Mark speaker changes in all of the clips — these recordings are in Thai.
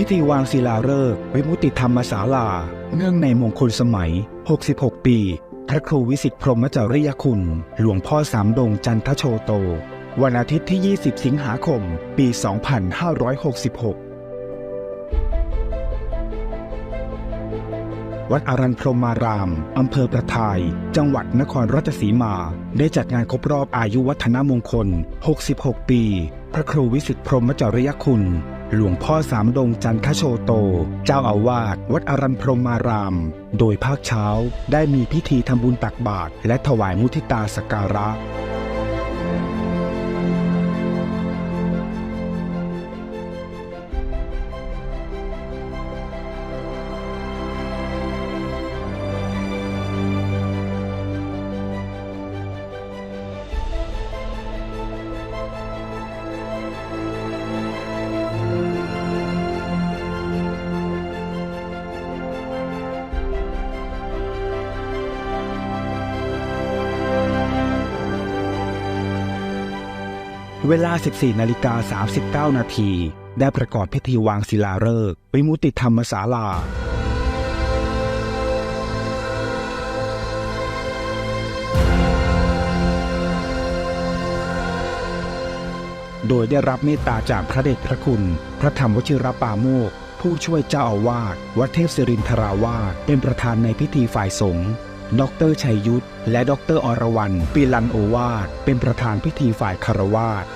Speaker 1: พิธีวางศิลาฤกษ์วิมุติธรรมศาลา เนื่องในมงคลสมัย 66 ปี พระครูวิสิทธิพรหมจริยคุณ หลวงพ่อสามดงจันทโชโต วันอาทิตย์ที่ 20 สิงหาคม ปี 2566วัดอารันพรหมาราม อำเภอประทาย จังหวัดนครราชสีมา ได้จัดงานครบรอบอายุวัฒนมงคล 66 ปี พระครูวิสิทธิพรหมจริยคุณ หลวงพ่อสามดงจันทโชโต เจ้าอาวาสวัดอารันพรหมาราม โดยภาคเช้าได้มีพิธีทำบุญตักบาตรและถวายมุทิตาสกการะ เวลา 14นาฬิกา39 นาที ได้ประกอบพิธีวางศิลาฤกษ์วิมุติธรรมศาลา โดยได้รับเมตตาจากพระเดชพระคุณ พระธรรมวชิรปาโมกผู้ช่วยเจ้าอาวาสวัดเทพศิรินทราวาสเป็นประธานในพิธีฝ่ายสงฆ์ ดอกเตอรชัยยุทธและดอกเตอรอรวรรณปีลันโอวาสเป็นประธานพิธีฝ่ายคารวาส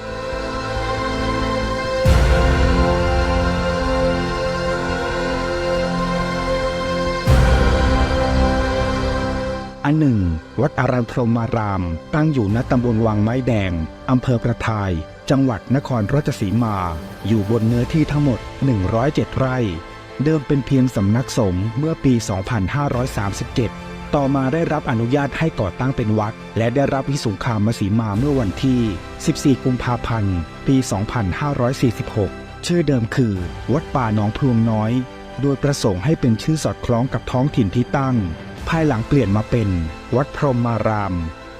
Speaker 1: อันหนึ่ง วัดอารันพรมาราม ตั้งอยู่ณตำบลวังไม้แดง อำเภอประทาย จังหวัดนครราชสีมา อยู่บนเนื้อที่ทั้งหมด 107 ไร่ เดิมเป็นเพียงสำนักสงฆ์เมื่อปี 2537 ต่อมาได้รับอนุญาตให้ก่อตั้งเป็นวัดและได้รับวิสุงคามสีมาเมื่อวันที่ 14 กุมภาพันธ์ ปี 2546 ชื่อเดิมคือ วัดป่าหนองพลวงน้อย โดยประสงค์ให้เป็นชื่อสอดคล้องกับท้องถิ่นที่ตั้ง ภายหลังเปลี่ยนมาเป็น วัดพรหมาราม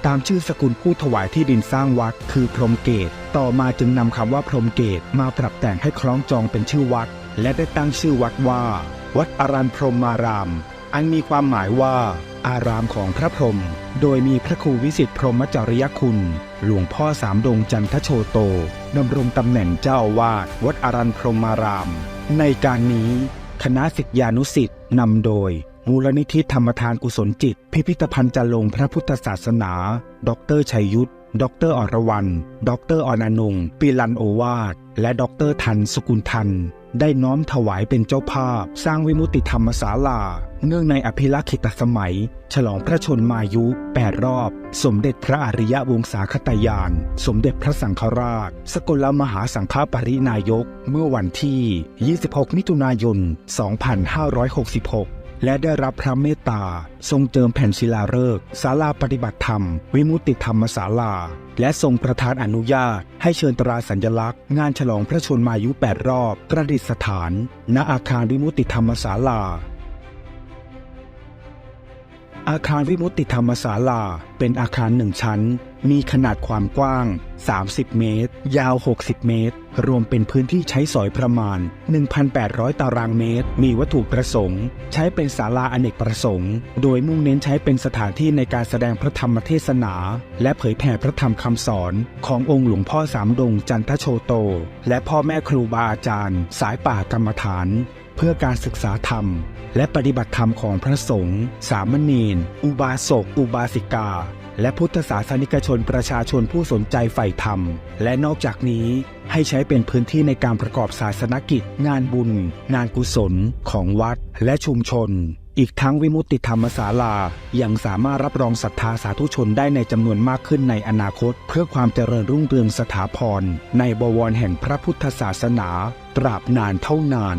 Speaker 1: ตามชื่อสกุลผู้ถวายที่ดินสร้างวัดคือพรหมเกต ต่อมาจึงนำคำว่าพรหมเกตมาปรับแต่งให้คล้องจองเป็นชื่อวัด และได้ตั้งชื่อวัดว่า วัดอารันพรหมาราม อันมีความหมายว่า อารามของพระพรหมโดยมีพระครูวิสิทธิพรหมจริยคุณ หลวงพ่อสามดงจันทโชโตดำรงตำแหน่งเจ้าวาสวัดอารันพรหมาราม ในการนี้ คณะศิษยานุศิษย์นำโดย มูลนิธิธรรมทานกุศลจิต พิพิธภัณฑ์จันลงพระพุทธศาสนา ดรชัยยุทธดรอรวรรณ ดรออนานงปีลันโอวาสและดรทันสกุลทัน ได้น้อมถวายเป็นเจ้าภาพ สร้างวิมุติธรรมศาลา เนื่องในอภิลักษิตสมัย ฉลองพระชนมายุ 8 รอบ สมเด็จพระอริยวงศาคตายาน สมเด็จพระสังฆราช สกลมหาสังฆปรินายก เมื่อวันที่ 26 มิถุนายน 2566 และได้รับพระเมตตา ทรงเจิมแผ่นศิลาฤกษ์ศาลาปฏิบัติธรรม วิมุตติธรรมศาลา และทรงประทานอนุญาต ให้เชิญตราสัญลักษณ์ งานฉลองพระชนมายุ 8 รอบ ประดิษฐาน ณอาคารวิมุตติธรรมศาลาอาคารวิมุตติธรรมศาลา เป็นอาคารหนึ่งชั้น มีขนาดความกว้าง 30 เมตร ยาว 60 เมตร รวมเป็นพื้นที่ใช้สอยประมาณ 1,800 ตารางเมตร มีวัตถุประสงค์ ใช้เป็นศาลาอเนกประสงค์ โดยมุ่งเน้นใช้เป็นสถานที่ในการแสดงพระธรรมเทศนา และเผยแผ่พระธรรมคำสอนขององค์หลวงพ่อสามดงจันทโชโต และพ่อแม่ครูบาอาจารย์ สายป่ากรรมฐาน เพื่อการศึกษาธรรม และปฏิบัติธรรมของพระสงฆ์สามเณรอุบาสก อุบาสิกา และพุทธศาสนิกชนประชาชนผู้สนใจใฝ่ธรรม และนอกจากนี้ให้ใช้เป็นพื้นที่ในการประกอบศาสนกิจ งานบุญ งานกุศล ของวัด และชุมชน อีกทั้งวิมุตติธรรมศาลายังสามารถรับรองศรัทธาสาธุชนได้ในจำนวนมากขึ้นในอนาคต เพื่อความเจริญรุ่งเรืองสถาพรในบวรแห่งพระพุทธศาสนา ตราบนานเท่านาน